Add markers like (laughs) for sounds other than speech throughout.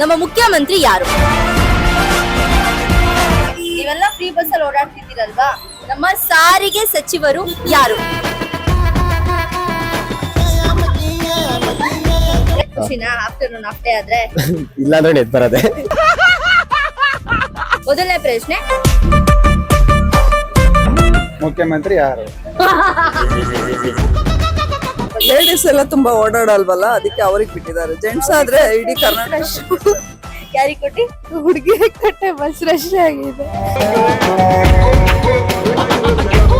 ನಮ್ಮ ಮುಖ್ಯಮಂತ್ರಿ ಯಾರು? ನೀವೆಲ್ಲ ಫ್ರೀ ಬಸ್ ಅಲ್ಲಿ ಓಡಾಡ್ತಿದ್ದೀರಲ್ವಾ? ನಮ್ಮ ಸಾರಿಗೆ ಸಚಿವರು ಯಾರು? ಖುಷಿನಾ ಆಫ್ಟರ್ನೂನ್ ಅಷ್ಟೇ ಆದ್ರೆ. (laughs) ನೆಟ್ ಬರದೆ. (laughs) ಮೊದಲನೇ ಪ್ರಶ್ನೆ. ಮುಖ್ಯಮಂತ್ರಿ ಯಾರು? (laughs) ಲೇಡೀಸ್ ಎಲ್ಲ ತುಂಬಾ ಓಡಾಡಲ್ವಲ್ಲ ಅದಕ್ಕೆ ಅವ್ರಿಗೆ ಬಿಟ್ಟಿದ್ದಾರೆ. ಜೆಂಟ್ಸ್ ಆದ್ರೆ ಇಡೀ ಕರ್ನಾಟಕ ಯಾರಿಗೆ ಕೊಟ್ಟಿ ಹುಡುಗಿ ಕಟ್ಟೆ ಬಸ್ ರಶ್ ಆಗಿದೆ.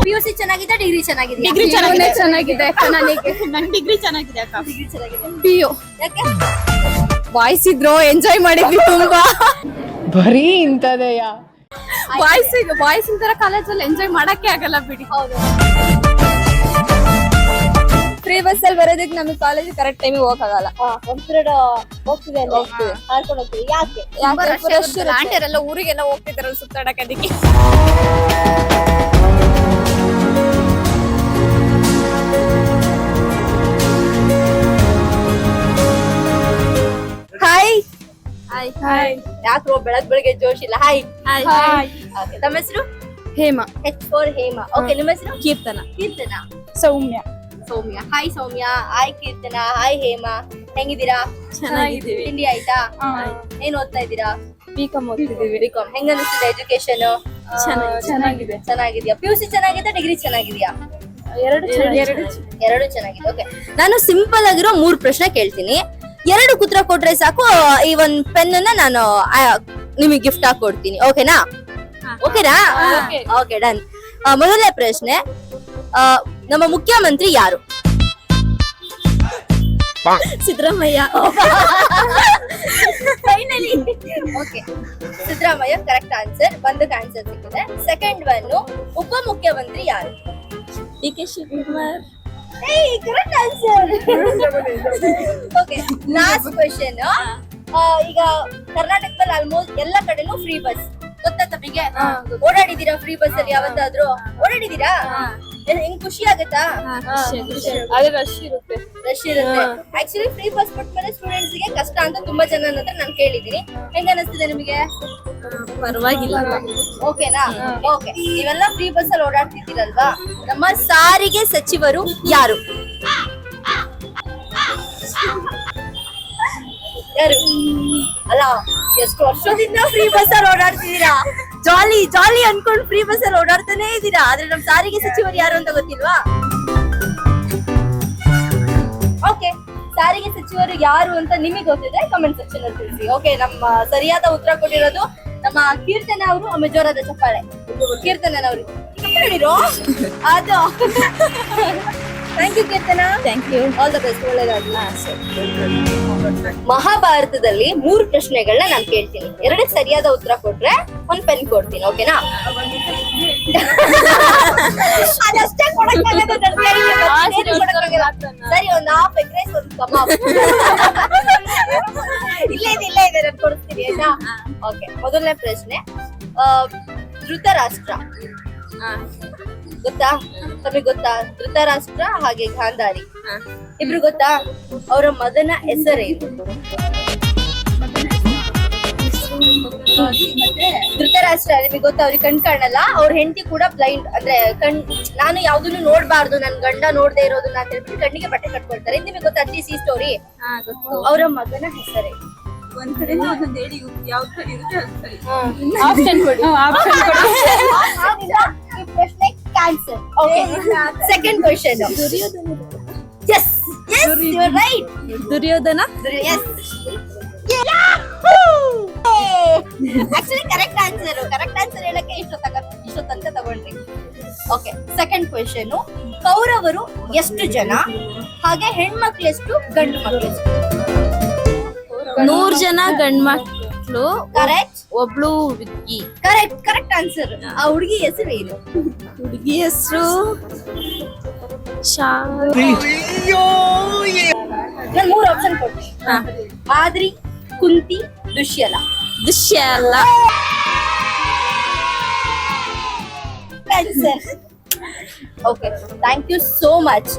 ಪಿಯುಸಿ ಚೆನ್ನಾಗಿದೆ ಡಿಗ್ರಿ ಚೆನ್ನಾಗಿದೆ? ಡಿಗ್ರಿ ಚೆನ್ನಾಗಿದೆ. ಚೆನ್ನಾಗಿದೆ ನನಗೆ ನನ್ ಡಿಗ್ರಿ ಚೆನ್ನಾಗಿದೆ ಅಕ್ಕ. ಡಿಗ್ರಿ ಚೆನ್ನಾಗಿದೆ. ಪಿಯು ಯಾಕೆ? ಬಾಯ್ಸ್ ಇದ್ರು ಎಂಜಾಯ್ ಮಾಡಿದ್ವಿ ತುಂಬಾ. ಬರೀ ಇಂಥದೆಯ? ವಾಯ್ಸ್ ವಾಯ್ಸ್ ಇಂತರ ಕಾಲೇಜಲ್ಲಿ ಎಂಜಾಯ್ ಮಾಡಕ್ಕೆ ಆಗಲ್ಲ ಬಿಡಿ. ಹೌದು. ಫ್ರೀ ಬಸ್ ಅಲ್ಲಿ ಬರೋದಕ್ಕೆ ನಮಗೆ ಕಾಲೇಜ್ ಕರೆಕ್ಟ್ ಟೈಮಿಗೆ ಹೋಗಕ್ಕಾಗಲ್ಲ ಒಂದ್ ಪೀರಿಯಡ್ ಹೋಗ್ತಿದೆ ಅಲ್ಲ. ಹೋಗ್ತೀವಿ ಯಾಕೆ? ಆಂಟಿಯರೆಲ್ಲ ಊರಿಗೆಲ್ಲ ಹೋಗ್ತಿದಾರಲ್ಲ ಸುತ್ತಾಡಕ್ಕೆ ಅದಕ್ಕೆ. ಹಾಯ್ ಹಾಯ್ ಹಾಯ್ ಯಾಕ್ರೋ ಬೆಳಗ್ ಬೆಳಗ್ಗೆ ಜೋಶ್ ಇಲ್ಲ ಹಾಯ್ ಹಾಯ್ ಓಕೆ ತಮ್ಮ ಹೆಸರು? Hema. H four Hema. Okay ನಿಮ್ಮ ಹೆಸರು? Keerthana. Keerthana. Soumya. Soumya. Hi Soumya. Hi Keerthana. Hi Hema. ಹೆಂಗಿದ್ದೀರಾ? ಚೆನ್ನಾಗಿದ್ದೀವಿ. ತಿಂಡಿ ಆಯ್ತಾ? ಏನ್ ಓದ್ತಾ ಇದ್ದೀರಾ? ಬಿಕಾಮ್ ಓದ್ತಿದ್ದೀವಿ. ಬಿಕಾಮ್ ಹೆಂಗ ಅನಿಸ್ತಿದೆ ಎಜುಕೇಶನ್ ಚೆನ್ನಾಗಿದೆ. ಚೆನ್ನಾಗಿದ್ಯಾ? ಪಿ ಯು ಸಿ ಚೆನ್ನಾಗಿದೆ ಡಿಗ್ರಿ ಚೆನ್ನಾಗಿದ್ಯಾ? ಎರಡು ಎರಡು ಚೆನ್ನಾಗಿದೆ. ಓಕೆ ನಾನು ಸಿಂಪಲ್ ಆಗಿರೋ ಮೂರ್ ಪ್ರಶ್ನೆ ಕೇಳ್ತೀನಿ. ಎರಡು ಕುತ್ರ ಕೊಟ್ರೆ ಸಾಕು. ಈ ಒಂದ್ ಪೆನ್ ಅನ್ನ ನಾನು ನಿಮಗೆ ಗಿಫ್ಟ್ ಆಗಿ ಕೊಡ್ತೀನಿ. ಓಕೆನಾ ಓಕೆನಾ ಓಕೆ ಡನ್ ಮೊದಲನೇ ಪ್ರಶ್ನೆ. ನಮ್ಮ ಮುಖ್ಯಮಂತ್ರಿ ಯಾರು? Siddaramaiah. Finally okay Siddaramaiah correct answer ಒಂದಕ್ಕೆ ಆನ್ಸರ್ ಸಿಕ್ಕಿದೆ. ಸೆಕೆಂಡ್ ಒನ್ ಉಪ ಮುಖ್ಯಮಂತ್ರಿ ಯಾರು? D K Shivakumar. Correct answer okay last question ಈಗ ಕರ್ನಾಟಕದಲ್ಲಿ ಆಲ್ಮೋಸ್ಟ್ ಎಲ್ಲ ಕಡೆನೂ ಫ್ರೀ ಬಸ್ ಗೊತ್ತಾ. ತಮಗೆ ಓಡಾಡಿದೀರಾ ಫ್ರೀ ಬಸ್ ಅಲ್ಲಿ ಯಾವತ್ತಾದ್ರೂ? ಓಡಾಡಿದೀರಾ ಹೆಂಗ್ ಖುಷಿ ಆಗುತ್ತಾ? ಅದು ರಶ್ ಇರುತ್ತೆ. ರಶ್ ಇರುತ್ತೆ. ಆಕ್ಚುಲಿ ಫ್ರೀ ಬಸ್ ಬಿಟ್ಮೇಲೆ ಸ್ಟೂಡೆಂಟ್ಸ್ಗೆ ಕಷ್ಟ ಅಂತ ತುಂಬಾ ಜನ ಹತ್ರ ನಾನು ಕೇಳಿದೀನಿ ಹೆಂಗ ಅನಿಸ್ತಿದೆ ನಿಮಗೆ? ಪರವಾಗಿಲ್ಲ. ಓಕೆನಾ ಓಕೆ ನೀವೆಲ್ಲ ಫ್ರೀ ಬಸ್ ಅಲ್ಲಿ ಓಡಾಡ್ತಿದ್ದೀರಲ್ವಾ? ನಮ್ಮ ಸಾರಿಗೆ ಸಚಿವರು ಯಾರು? ಯಾರು? ಅಲ್ಲ ಎಷ್ಟು ವರ್ಷದಿಂದ ಫ್ರೀ ಬಸ್ ಅಲ್ಲಿ ಓಡಾಡ್ತಿದ್ದೀರಾ? ಜಾಲಿ ಜಾಲಿ ಅನ್ಕೊಂಡು ಫ್ರೀ ಬಸ್ ಅಲ್ಲಿ ಓಡಾಡ್ತಾನೆ ಇದ್ದೀರಾ? ಆದ್ರೆ ನಮ್ ಸಾರಿಗೆ ಸಚಿವರು ಯಾರು ಅಂತ ಗೊತ್ತಿಲ್ವಾ? ಓಕೆ ಸಾರಿಗೆ ಸಚಿವರು ಯಾರು ಅಂತ ನಿಮಗೆ ಗೊತ್ತಿದೆ ಕಮೆಂಟ್ ಸೆಕ್ಷನ್ ಅಲ್ಲಿ ತಿಳಿಸಿ. ಓಕೆ ನಮ್ಮ ಸರಿಯಾದ ಉತ್ತರ ಕೊಟ್ಟಿರೋದು ನಮ್ಮ ಕೀರ್ತನ ಅವರು ಆಮೇಲೆ ಜೋರಾದ ಚಪ್ಪಾಳೆ ಕೀರ್ತನವರು ಹೇಳಿರೋ ಅದು. Thank you Keerthana thank you all the best ಒಳ್ಳೆದಾಗ್ಲಿ. ಮಹಾಭಾರತದಲ್ಲಿ ಮೂರು ಪ್ರಶ್ನೆಗಳನ್ನ ನಾನು ಕೇಳ್ತೀನಿ. ಎರಡೇ ಸರಿಯಾದ ಉತ್ತರ ಕೊಟ್ರೆ ಒಂದ್ ಪೆನ್ ಕೊಡ್ತೀನಿ ಓಕೆನಾ ಅದಷ್ಟೇ ಕೊಡಕ್ಕಾಗದು ನನ್ ಕೈಲಿ ಮತ್ತೇನು ಕೊಡಕ್ಕಾಗಲ್ಲ. ಸರಿ ಒಂದು ಹಾಫ್ ಎಗ್ ರೈಸ್ ಒಂದ್ ಕಬಾಬ್ ಇಲ್ಲೇ ಇದೆ ಇಲ್ಲೇ ಇದೆ ನಾನು ಕೊಡಿಸ್ತೀನಿ ಆಯ್ತಾ? ಓಕೆ ಮೊದಲನೇ ಪ್ರಶ್ನೆ. ಆ, ಧೃತರಾಷ್ಟ್ರ. ಗೊತ್ತಾ? ತಮಗೆ ಗೊತ್ತಾ? ಧೃತರಾಷ್ಟ್ರ ಹಾಗೆ ಗಾಂಧಾರಿ. ಇಬ್ರು ಗೊತ್ತಾ? ಅವರ ಮಗನ ಹೆಸರೇನು ಧೃತರಾಷ್ಟ್ರ ನಿಮಗೆ ಗೊತ್ತಾ? ಅವ್ರಿಗೆ ಕಣ್ ಕಾಣಲ್ಲ. ಅವ್ರ ಹೆಂಡತಿ ಕೂಡ ಬ್ಲೈಂಡ್ ಅಂದ್ರೆ ಕಣ್ ನಾನು ಯಾವ್ದನ್ನು ನೋಡ್ಬಾರ್ದು ನನ್ ಗಂಡ ನೋಡ್ದೇ ಇರೋದು ಅಂತ ಹೇಳ್ಬಿಟ್ಟು ಕಣ್ಣಿಗೆ ಬಟ್ಟೆ ಕಟ್ಕೊಳ್ತಾರೆ. ನಿಮಗೆ ಗೊತ್ತಾ ಅಜ್ಜಿ ಸಿ ಸ್ಟೋರಿ? ಅವರ ಮಗನ ಹೆಸರೇ ಒಂದ್ ಕಡೆ ಒಂದೊಂದು ಹೇಳಿ ಯಾವ್ದು ಕಡೆ ಇರುತ್ತೆ ಆಪ್ಷನ್ ಕೊಡಿ. ಆಪ್ಷನ್ ಕೊಡಿ. (laughs) ಈ Okay. Okay second Yes. Yes yes you are right Duryodhana yes actually correct answer correct answer ಹೇಳಕ್ಕೆ ಇಷ್ಟೊತ್ತ ಇಷ್ಟು ತನಕ ತಗೊಂಡ್ರಿ ಓಕೆ ಸೆಕೆಂಡ್ ಕ್ವೆಶನ್ ಕೌರವರು ಎಷ್ಟು ಜನ? ಹಾಗೆ ಹೆಣ್ಮಕ್ಳು ಎಷ್ಟು ಗಂಡು ಮಕ್ಳು ಎಷ್ಟು? ನೂರ್ ಜನ ಗಂಡ್ ಮಕ್ಳು ಕರೆಕ್ಟ್ ಒಬ್ಳು ಹುಡುಗಿ. ಕರೆಕ್ಟ್ ಕರೆಕ್ಟ್ ಆನ್ಸರ್ ಆ ಹುಡುಗಿ ಹೆಸರು ಏನು? ಹುಡುಗಿ ಹೆಸರು ಶಾ ನಾನು ಮೂರು ಆಪ್ಷನ್ ಕೊಡ್ತೀನಿ. ಆದ್ರಿ ಕುಂತಿ ದುಶ್ಯಲ ದುಷ್ಯ ಅಲ್ಲ answer okay thank you so much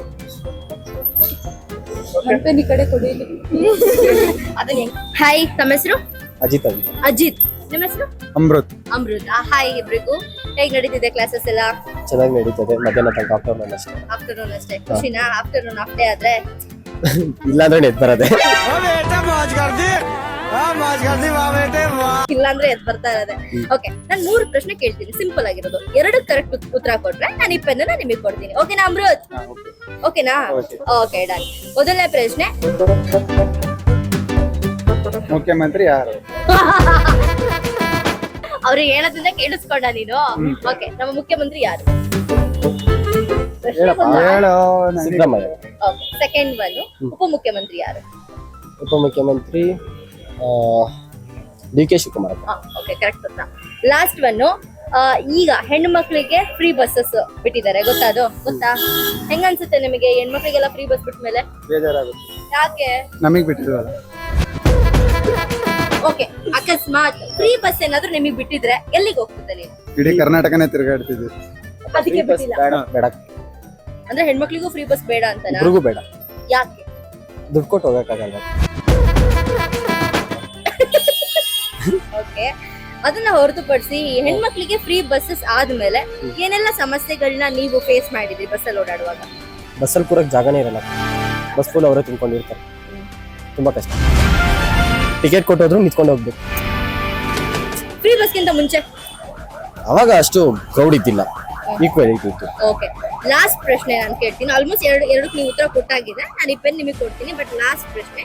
ಕಡೆ (laughs) ಅದನ್ನ ಹಾಯ್ ತಮ್ಮ ಹೆಸರು? ಅಜಿತ್ ಅಂತ ಅಜಿತ್. ನಿಮ್ಮ ಹೆಸರು? ಅಮೃತ್. ಅಮೃತ್. ಹಾಯ್ ಇಬ್ರಿಗೂ. ಹೇಗ್ ನಡೀತಿದೆ ಕ್ಲಾಸಸ್ ಎಲ್ಲ? ಚೆನ್ನಾಗಿ ನಡೀತದೆ. ಮಧ್ಯಾಹ್ನ ತನಕ ಆಫ್ಟರ್ನೂನ್ ಅಷ್ಟೇ. ಆಫ್ಟರ್ನೂನ್ ಅಷ್ಟೇ. ಖುಷಿನಾ? ಆಫ್ಟರ್ನೂನ್ ಆಫ್ ಡೇ ಆದ್ರೆ? ಇಲ್ಲಾಂದ್ರೆ ಎದ್ದು ಬರದೆ. ಇಲ್ಲಾಂದ್ರೆ ಎದ್ ಬರ್ತಾ ಇರೋದೆ. ಓಕೆ ನಾನು ಮೂರು ಪ್ರಶ್ನೆ ಕೇಳ್ತೀನಿ. ಸಿಂಪಲ್ ಆಗಿರೋದು. ಎರಡು ಕರೆಕ್ಟ್ ಉತ್ತರ ಕೊಟ್ರೆ ನಾನು ಈ ಪೆನ್ನ ನಿಮಗೆ ಕೊಡ್ತೀನಿ. ಓಕೆನಾ ಅಮೃತ್? ಓಕೆನಾ ಓಕೆ ಡನ್ ಮೊದಲನೇ ಪ್ರಶ್ನೆ. ಮುಖ್ಯಮಂತ್ರಿ ಯಾರು? (laughs) ಅವ್ರಿಗೆ ಹೇಳೋದ್ರಿಂದ ಕೇಳಿಸ್ಕೊಂಡ ನೀನು? ಓಕೆ ನಮ್ಮ ಮುಖ್ಯಮಂತ್ರಿ ಯಾರು? ಹೇಳೋ ನನಗೆ ಸಿದ್ದರಾಮಯ್ಯ ಸೆಕೆಂಡ್ ಒನ್ ಉಪಮುಖ್ಯಮಂತ್ರಿ ಯಾರು? ಉಪಮುಖ್ಯಮಂತ್ರಿ D K Shivakumar okay correct ಉತ್ತರ ಲಾಸ್ಟ್ ಒನ್ ಈಗ ಹೆಣ್ಣು ಮಕ್ಕಳಿಗೆ ಫ್ರೀ ಬಸ್ಸಸ್ ಬಿಟ್ಟಿದ್ದಾರೆ ಗೊತ್ತಾ ಅದು? ಗೊತ್ತಾ? ಹೆಂಗ ಅನ್ಸುತ್ತೆ ನಿಮಗೆ? ಹೆಣ್ಮಕ್ಳಿಗೆಲ್ಲ ಫ್ರೀ ಬಸ್ ಬಿಟ್ಟ ಮೇಲೆ ಬೇಜಾರಾಗುತ್ತೆ. ಯಾಕೆ? ನಮಗೆ ಬಿಟ್ಟಿದ್ವಲ್ಲ ಓಕೆ ಅಕಸ್ಮಾತ್ ಫ್ರೀ ಬಸ್ ಏನಾದ್ರೂ ನಿಮಗೆ ಬಿಟ್ಟಿದ್ರೆ ಎಲ್ಲಿಗೆ ಹೋಗ್ತಿದ್ದೆ ನೀವು? ಇಡೀ ಕರ್ನಾಟಕನೇ ತಿರುಗಾಡ್ತಿದ್ವಿ ಅದಕ್ಕೆ ಬಿಟ್ಟಿಲ್ಲ. ಬೇಡ ಅಂದ್ರೆ ಹೆಣ್ಮಕ್ಳಿಗೂ ಫ್ರೀ ಬಸ್ ಬೇಡ ಅಂತ ಇಬ್ರಿಗೂ ಬೇಡ. ಯಾಕೆ? ದುಡ್ಡು ಕೊಟ್ಟು ಹೋಗಕ್ಕಾಗಲ್ಲ. ಓಕೆ ಅದನ್ನ ಹೊರತುಪಡಿಸಿ ಹೆಣ್ಮಕ್ಳಿಗೆ ಫ್ರೀ ಬಸ್ಸಸ್ ಆದ್ಮೇಲೆ ಏನೆಲ್ಲ ಸಮಸ್ಯೆಗಳನ್ನ ನೀವು ಫೇಸ್ ಮಾಡಿದ್ರಿ ಬಸ್ಸಲ್ಲಿ ಓಡಾಡುವಾಗ? ಬಸ್ಸಲ್ಲಿ ಕೂರಕ್ ಜಾಗನೇ ಇರಲ್ಲ. ಬಸ್ ಫುಲ್ ಅವರೇ ತಿನ್ಕೊಂಡಿರ್ತಾರೆ. ತುಂಬಾ ಕಷ್ಟ. ಟಿಕೆಟ್ ಕೊಟ್ಟೋದ್ರು ನಿಂತ್ಕೊಂಡು ಹೋಗ್ಬೇಕು. ಫ್ರೀ ಬಸ್ಗಿಂತ ಮುಂಚೆ? ಅವಾಗ ಅಷ್ಟು ಕ್ರೌಡ್ ಇದ್ದಿಲ್ಲ. ಈಕ್ವಲ್ ಇತ್ತು. ಓಕೆ ಲಾಸ್ಟ್ ಪ್ರಶ್ನೆ ನಾನು ಕೇಳ್ತೀನಿ. ಆಲ್ಮೋಸ್ಟ್ ಎರಡು ಎರಡಕ್ಕೆ ನೀವು ಉತ್ತರ ಕೊಟ್ಟಾಗಿದೆ. ನಾನು ಈ ಪೆನ್ ನಿಮಗೆ ಕೊಡ್ತೀನಿ ಬಟ್ ಲಾಸ್ಟ್ ಪ್ರಶ್ನೆ.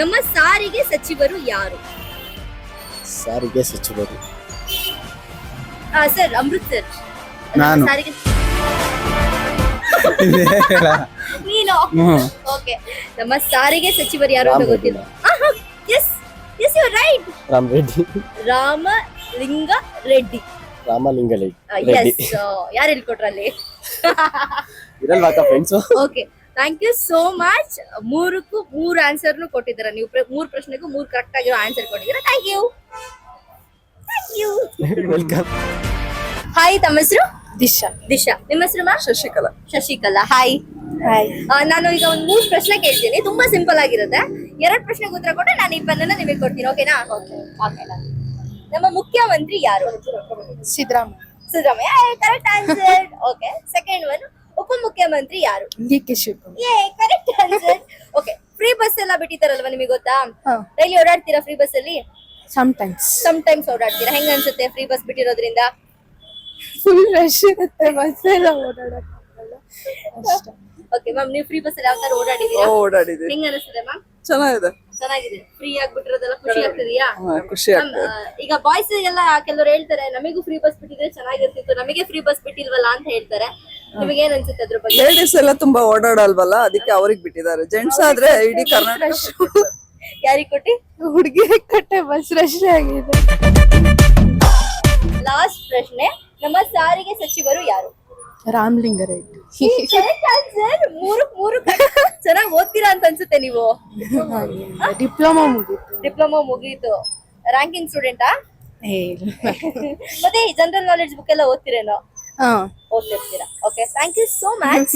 ನಮ್ಮ ಸಾರಿಗೆ ಸಚಿವರು ಯಾರು? ಸಾರಿಗೆ ಸಚಿವರು. ಸರ್ ಅಮೃತ್ ಸರ್ ನಾನು. ಸಾರಿಗೆ (laughs) ನೀನು? ಹ್ಮ್. ಓಕೆ ನಮ್ಮ ಸಾರಿಗೆ ಸಚಿವರು ಯಾರು ಅಂತ ಗೊತ್ತಿಲ್ಲ. You right Ram Reddy Ramalinga Reddy Ramalinga Reddy yes ಯಾರು ಹೇಳ್ಕೊಟ್ರಲ್ಲಿ? ಇರಲ್ವಾ friends okay thank you so much ಮೂರಕ್ಕೂ ಮೂರು ಆನ್ಸರ್ನು ಕೊಟ್ಟಿದ್ದೀರಾ. ನೀವು ಪ್ರ- ಮೂರು ಪ್ರಶ್ನೆಗೂ ಮೂರು ಕರೆಕ್ಟ್ ಆಗಿರೋ ಆನ್ಸರ್ ಕೊಟ್ಟಿದ್ದೀರಾ? Thank you thank you welcome hi ತಮ್ಮ ಹೆಸರು? ದಿಶಾ. ದಿಶಾ. ನಿಮ್ಮ ಹೆಸರು ಮಾ ಶಶಿಕಲಾ. ಶಶಿಕಲಾ. ಹಾಯ್ ಹಾಯ್ ನಾನು ಈಗ ಒಂದು ಮೂರು ಪ್ರಶ್ನೆ ಕೇಳ್ತೀನಿ. ತುಂಬಾ ಸಿಂಪಲ್ ಆಗಿರುತ್ತೆ. ಎರಡು ಪ್ರಶ್ನೆಗೆ ಉತ್ತರ ಕೊಟ್ಟರೆ ನಾನು ಈ ನಿಮಗೆ ಕೊಡ್ತೀನಿ ಓಕೆನಾ ಓಕೆ ನಮ್ಮ ಮುಖ್ಯಮಂತ್ರಿ ಯಾರು? Siddaramaiah. Siddaramaiah. Correct answer okay second one ಉಪ ಮುಖ್ಯಮಂತ್ರಿ ಯಾರು? D K Shivakumar. ಏ correct answer okay free bus ಎಲ್ಲ ಬಿಟ್ಟಿದ್ದಾರಲ್ವಾ ನಿಮಗೆ ಗೊತ್ತಾ. ಡೈಲಿ ಓಡಾಡ್ತೀರಾ ಫ್ರೀ ಬಸ್ ಅಲ್ಲಿ? ಸಮಟೈಮ್ಸ್ ಸಮ್ ಟೈಮ್ಸ್ ಓಡಾಡ್ತೀರಾ? ಹೆಂಗ ಅನ್ಸುತ್ತೆ ಫ್ರೀ ಬಸ್ ಬಿಟ್ಟಿರೋದ್ರಿಂದ? ಫುಲ್ ರಶ್ ಇರುತ್ತೆ ಬಸ್ ಎಲ್ಲ ಓಡಾಡಕ್ಕಾಗಲ್ಲ ಓಕೆ ಮ್ಯಾಮ್ ನೀವು ಫ್ರೀ ಬಸ್ ಅಲ್ಲಿ ಯಾವ ತರ ಓಡಾಡಿದೀರಾ ಓಡಾಡಿದೆ ಹೆಂಗ ಅನಿಸ್ತದೆ ಮ್ಯಾಮ್ ಚೆನ್ನಾಗಿದೆ. ಚೆನ್ನಾಗಿದೆ. ಫ್ರೀ ಆಗ್ಬಿಟ್ಟಿರೋದೆಲ್ಲ ಖುಷಿ ಆಗ್ತಿದೆಯಾ? ಹಾ, ಖುಷಿ ಆಗ್ತದೆ. ಈಗ ಬಾಯ್ಸ್ ಎಲ್ಲ ಕೆಲವರು ಹೇಳ್ತಾರೆ ನಮಗೂ ಫ್ರೀ ಬಸ್ ಬಿಟ್ಟಿದ್ರೆ ಚೆನ್ನಾಗಿರ್ತಿತ್ತು ನಮಗೆ ಫ್ರೀ ಬಸ್ ಬಿಟ್ಟಿಲ್ವಲ್ಲ? ಅಂತ ಹೇಳ್ತಾರೆ. ನಿಮಗೆ ಏನ್ ಅನ್ಸುತ್ತೆ ಅದ್ರ ಬಗ್ಗೆ? ಲೇಡೀಸ್ ಎಲ್ಲ ತುಂಬಾ ಓಡಾಡಲ್ವಲ್ಲ ಅದಕ್ಕೆ ಅವ್ರಿಗೆ ಬಿಟ್ಟಿದ್ದಾರೆ. ಜೆಂಟ್ಸ್ ಆದ್ರೆ ಇಡೀ ಕರ್ನಾಟಕ ಯಾರಿಗ್ ಕೊಟ್ಟಿ? ಹುಡುಗಿ ಕಟ್ಟೆ ಬಸ್ ರಶ್ ಆಗಿದೆ. ಲಾಸ್ಟ್ ಪ್ರಶ್ನೆ ನಮ್ಮ ಸಾರಿಗೆ ಸಚಿವರು ಯಾರು? ರಾಮಲಿಂಗ ರೆಡ್ಡಿ ಚೆನ್ನಾಗಿ ಓದ್ತೀರಾ ಅಂತ ಅನ್ಸುತ್ತೆ ನೀವು. ಡಿಪ್ಲೊಮಾ ಮುಗೀತು. ಡಿಪ್ಲೊಮಾ ಮುಗೀತು. ರ್ಯಾಂಕಿಂಗ್ ಸ್ಟೂಡೆಂಟಾ ಮತ್ತೆ ಜನರಲ್ ನಾಲೆಡ್ಜ್ ಬುಕ್ ಎಲ್ಲ ಓದ್ತಿರೇನೋ? ಹಾ. ಓದ್ತಿರ್ತೀರಾ. Okay thank you so much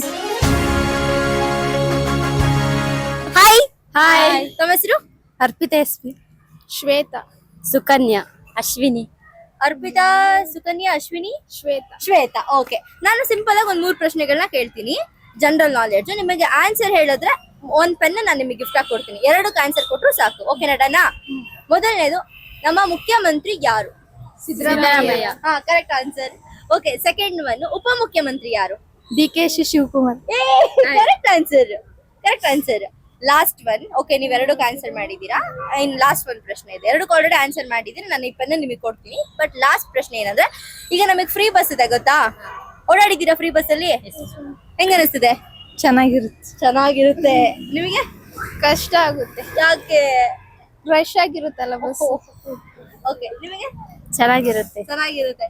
hi hi ತಮ್ಮ ಹೆಸರು? Arpita S P. Shweta. Sukanya Ashwini. Arpita Sukanya Ashwini Shweta. Shweta. Okay ನಾನು ಸಿಂಪಲ್ ಆಗಿ ಒಂದ್ ಮೂರು ಪ್ರಶ್ನೆಗಳನ್ನ ಕೇಳ್ತೀನಿ. ಜನರಲ್ ನಾಲೆಡ್ಜ್ ನಿಮಗೆ ಆನ್ಸರ್ ಹೇಳಿದ್ರೆ ಒಂದ್ ಪೆನ್ ನಾನು ನಿಮಗೆ ಗಿಫ್ಟ್ ಆಗಿ ಕೊಡ್ತೀನಿ. ಎರಡಕ್ಕೆ ಆನ್ಸರ್ ಕೊಟ್ರು ಸಾಕು. ಓಕೆ ನಟನಾ ಮೊದಲನೇದು ನಮ್ಮ ಮುಖ್ಯಮಂತ್ರಿ ಯಾರು? ಸಿದ್ದರಾಮಯ್ಯ. ಹಾ correct answer okay second one ಉಪ ಮುಖ್ಯಮಂತ್ರಿ ಯಾರು? D K she Shivakumar. Correct answer correct answer last one okay ನೀವು ಎರಡಕ್ಕೆ ಆನ್ಸರ್ ಮಾಡಿದ್ದೀರಾ? ಇನ್ ಲಾಸ್ಟ್ ಒನ್ ಪ್ರಶ್ನೆ ಇದೆ. ಎರಡು ಆಲ್ರೆಡಿ ಆನ್ಸರ್ ಮಾಡಿದ್ದೀನಿ. ನಾನು ಈ ಪೆನ್ನ ನಿಮಗೆ ಕೊಡ್ತೀನಿ. ಬಟ್ ಲಾಸ್ಟ್ ಪ್ರಶ್ನೆ ಏನಂದ್ರೆ ಈಗ ನಮಗೆ ಫ್ರೀ ಬಸ್ ಇದೆ ಗೊತ್ತಾ? ಓಡಾಡಿದ್ದೀರಾ ಫ್ರೀ ಬಸ್ ಅಲ್ಲಿ? ಹೆಂಗ ಅನಿಸ್ತಿದೆ ಚೆನ್ನಾಗಿರುತ್ತೆ. ಚೆನ್ನಾಗಿರುತ್ತೆ. ನಿಮಗೆ? ಕಷ್ಟ ಆಗುತ್ತೆ. ಯಾಕೆ? ರಶ್ ಆಗಿರುತ್ತಲ್ಲ ಬಸ್ ಓಕೆ ನಿಮಗೆ? ಚೆನ್ನಾಗಿರುತ್ತೆ. ಚೆನ್ನಾಗಿರುತ್ತೆ.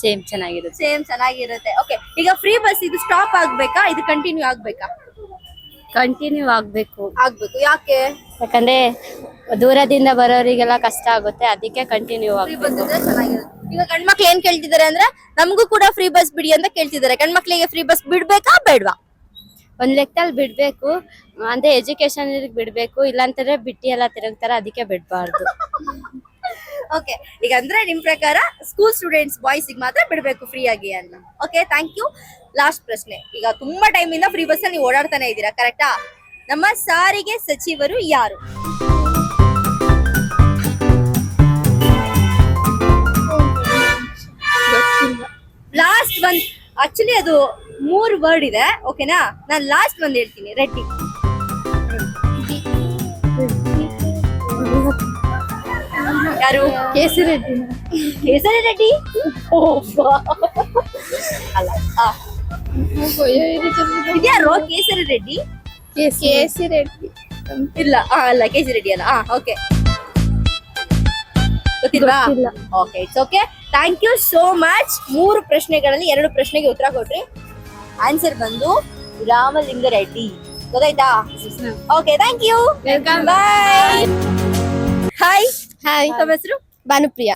ಸೇಮ್ ಚೆನ್ನಾಗಿರುತ್ತೆ. ಸೇಮ್ ಚೆನ್ನಾಗಿರುತ್ತೆ. ಓಕೆ ಈಗ ಫ್ರೀ ಬಸ್ ಇದು ಸ್ಟಾಪ್ ಆಗ್ಬೇಕಾ? ಇದು ಕಂಟಿನ್ಯೂ ಆಗ್ಬೇಕಾ? ಕಂಟಿನ್ಯೂ ಆಗ್ಬೇಕು. ಆಗ್ಬೇಕು. ಯಾಕೆ? ಯಾಕಂದ್ರೆ ದೂರದಿಂದ ಬರೋರಿಗೆಲ್ಲ ಕಷ್ಟ ಆಗುತ್ತೆ ಅದಕ್ಕೆ ಕಂಟಿನ್ಯೂ ಫ್ರೀ ಆಗ್ಬೇಕು. ಬಸ್ ಇದ್ರೆ ಚೆನ್ನಾಗಿರುತ್ತೆ. ಈಗ ಗಂಡ್ಮಕ್ಳು ಏನ್ ಕೇಳ್ತಿದ್ದಾರೆ ಅಂದ್ರೆ ನಮಗೂ ಕೂಡ ಫ್ರೀ ಬಸ್ ಬಿಡಿ ಅಂತ ಕೇಳ್ತಿದ್ದಾರೆ. ಗಂಡ್ಮಕ್ಳಿಗೆ ಫ್ರೀ ಬಸ್ ಬಿಡ್ಬೇಕಾ ಬೇಡ್ವಾ? ಒಂದ್ ಲೆಕ್ಕದಲ್ಲಿ ಬಿಡ್ಬೇಕು. ಅಂದ್ರೆ ಎಜುಕೇಶನ್ ಬಿಡ್ಬೇಕು. ಇಲ್ಲಾಂತಂದ್ರೆ ಬಿಟ್ಟಿ ಎಲ್ಲ ತಿರುಗ್ತಾರೆ ಅದಕ್ಕೆ ಬಿಡ್ಬಾರ್ದು. (laughs) ಓಕೆ ಈಗ ಅಂದ್ರೆ ನಿಮ್ ಪ್ರಕಾರ ಸ್ಕೂಲ್ ಸ್ಟೂಡೆಂಟ್ಸ್ ಬಾಯ್ಸ್ಗೆ ಮಾತ್ರ ಬಿಡ್ಬೇಕು ಫ್ರೀ ಆಗಿ ಅಂತ. ಓಕೆ ಥ್ಯಾಂಕ್ ಯು ಲಾಸ್ಟ್ ಪ್ರಶ್ನೆ. ಈಗ ತುಂಬಾ ಟೈಮ್ ಇಂದ ಫ್ರೀ ಬಸ್ ಅಲ್ಲಿ ನೀವು ಓಡಾಡ್ತಾನೆ ಇದ್ದೀರಾ ಕರೆಕ್ಟಾ ನಮ್ಮ ಸಾರಿಗೆ ಸಚಿವರು ಯಾರು? ಲಾಸ್ಟ್ ಒಂದ್ ಆಕ್ಚುಲಿ ಅದು ಮೂರ್ ವರ್ಡ್ ಇದೆ ಓಕೆನಾ ನಾನ್ ಲಾಸ್ಟ್ ಒಂದ್ ಹೇಳ್ತೀನಿ. ರೆಡ್ಡಿ ಯಾರು? ಕೇಸರಿ ರೆಡ್ಡಿ. ಕೇಸರಿ ರೆಡ್ಡಿ. ಅಲ್ಲ ಆ. ಇದ್ಯಾರು ಕೇಸರಿ ರೆಡ್ಡಿ? ಕೇಸರಿ. ರೆಡ್ಡಿ. ಇಲ್ಲ ಆ, ಅಲ್ಲ ಕೇಸರಿ ರೆಡ್ಡಿ ಅಲ್ಲ ಹಾ ಓಕೆ. ಗೊತ್ತಿಲ್ವಾ? Okay it's okay. Thank you so much ಮೂರು ಪ್ರಶ್ನೆಗಳಲ್ಲಿ ಎರಡು ಪ್ರಶ್ನೆಗೆ ಉತ್ತರ ಕೊಟ್ರಿ. ಆನ್ಸರ್ ಬಂದು ರಾಮಲಿಂಗ ರೆಡ್ಡಿ. ಗೊತ್ತಾಯ್ತಾ? Okay thank you bye hi hi ತಮ್ಮ ಹೆಸರು? ಭಾನುಪ್ರಿಯಾ.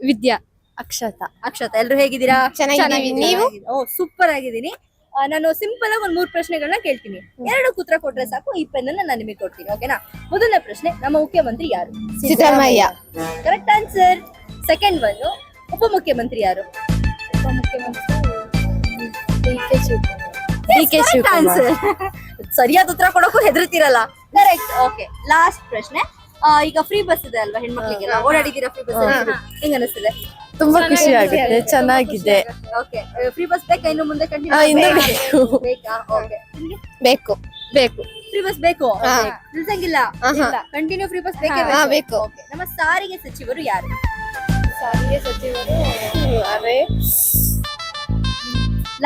ವಿದ್ಯಾ. ಅಕ್ಷತಾ. ಅಕ್ಷತಾ ಎಲ್ರು ಹೇಗಿದ್ದೀರಾ? ಚೆನ್ನಾಗಿದ್ದೀವಿ. ನೀವು? ಓ ಸೂಪರ್ ಆಗಿದ್ದೀನಿ. ಆ, ನಾನು ಸಿಂಪಲ್ ಆಗಿ ಒಂದ್ ಮೂರ್ ಪ್ರಶ್ನೆಗಳನ್ನ ಕೇಳ್ತೀನಿ. ಎರಡು ಉತ್ತರ ಕೊಟ್ರೆ ಸಾಕು ಈ ಪೆನ್ ನಾನು ನಿಮಗೆ ಕೊಡ್ತೀನಿ ಓಕೆನಾ ಮೊದಲನೇ ಪ್ರಶ್ನೆ ನಮ್ಮ ಮುಖ್ಯಮಂತ್ರಿ ಯಾರು? Siddaramaiah. Correct answer second one ಉಪಮುಖ್ಯಮಂತ್ರಿ ಯಾರು? ಡಿ ಕೆ ಆನ್ಸರ್ (laughs) ಸರಿಯಾದ ಉತ್ತರ ಕೊಡಕ್ಕೂ ಹೆದರ್ತಿರಲ್ಲ ಕರೆಕ್ಟ್ ಓಕೆ ಲಾಸ್ಟ್ ಪ್ರಶ್ನೆ. ಈಗ ಫ್ರೀ ಬಸ್ ಇದೆ ಅಲ್ವಾ ಹೆಣ್ಮಕ್ಳಿಗೆಲ್ಲ? ಓಡಾಡಿದೀರಾ ಫ್ರೀ ಬಸ್ ಹೆಂಗ್ ಅನಿಸ್ತದೆ? ತುಂಬಾ ಖುಷಿ ಆಗುತ್ತೆ ಚೆನ್ನಾಗಿದೆ. ಓಕೆ ಫ್ರೀ ಬಸ್ ಬೇಕಾ? ಇನ್ನು ಮುಂದೆ ಇನ್ನು ಕಂಟಿನ್ಯೂ ಬೇಕಾ. ಓಕೆ ಬೇಕು ಬೇಕು. ಫ್ರೀ ಬಸ್ ಬೇಕು? ಹಾ. ನಿಲ್ಸಂಗಿಲ್ಲ? ಆಹಾ. ಕಂಟಿನ್ಯೂ ಫ್ರೀ ಬಸ್ ಬೇಕೇ ಹಾ, ಬೇಕು? ಬೇಕು. Okay. ನಮ್ಮ ಸಾರಿಗೆ ಸಚಿವರು ಯಾರು? ಸಾರಿಗೆ ಸಚಿವರು ಅರೆ.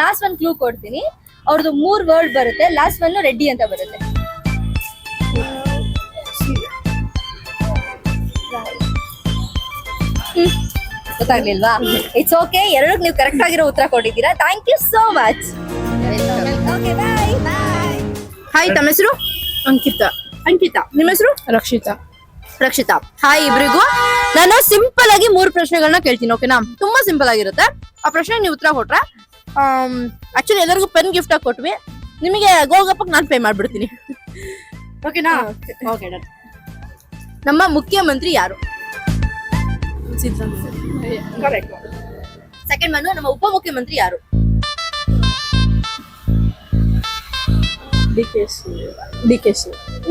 ಲಾಸ್ಟ್ ಒನ್ ಕ್ಲೂ ಕೊಡ್ತೀನಿ. ಅವ್ರದ್ದು ಮೂರ್ ವರ್ಡ್ ಬರುತ್ತೆ. ಲಾಸ್ಟ್ ಒನ್ ರೆಡ್ಡಿ ಅಂತ ಬರುತ್ತೆ. ಗೊತ್ತಾಗ್ಲಿಲ್ವಾ? ಇಟ್ಸ್ ಓಕೆ ಎರಡಕ್ಕೆ ನೀವು ಕರೆಕ್ಟ್ ಆಗಿರೋ ಉತ್ತರ ಕೊಟ್ಟಿದ್ದೀರಾ. Thank you so much hi ತಮ್ಮ ಹೆಸರು? ಅಂಕಿತಾ. ಅಂಕಿತಾ. ನಿಮ್ಮ ಹೆಸರು? ರಕ್ಷಿತಾ. ರಕ್ಷಿತಾ. ಹಾಯ್ ಇಬ್ರಿಗೂ. ನಾನು ಸಿಂಪಲ್ ಆಗಿ ಮೂರು ಪ್ರಶ್ನೆಗಳನ್ನ ಕೇಳ್ತೀನಿ ಓಕೆನಾ ತುಂಬಾ ಸಿಂಪಲ್ ಆಗಿರುತ್ತೆ. ಆ ಪ್ರಶ್ನೆ ನೀವು ಉತ್ತರ ಕೊಟ್ರೆ? ಆಕ್ಚುಲಿ ಎಲ್ಲರಿಗೂ ಪೆನ್ ಗಿಫ್ಟ್ ಆಗಿ ಕೊಟ್ವಿ. ನಿಮಗೆ ಗೋಗಪ್ಪಕ್ಕೆ ನಾನು ಪೇ ಮಾಡ್ಬಿಡ್ತೀನಿ. ಓಕೆನಾ ಓಕೆ ನಮ್ಮ ಮುಖ್ಯಮಂತ್ರಿ ಯಾರು? ಕರೆಕ್ಟ್ ಸೆಕೆಂಡ್ ಬಂದು ನಮ್ಮ ಉಪಮುಖ್ಯಮಂತ್ರಿ ಯಾರು D K D K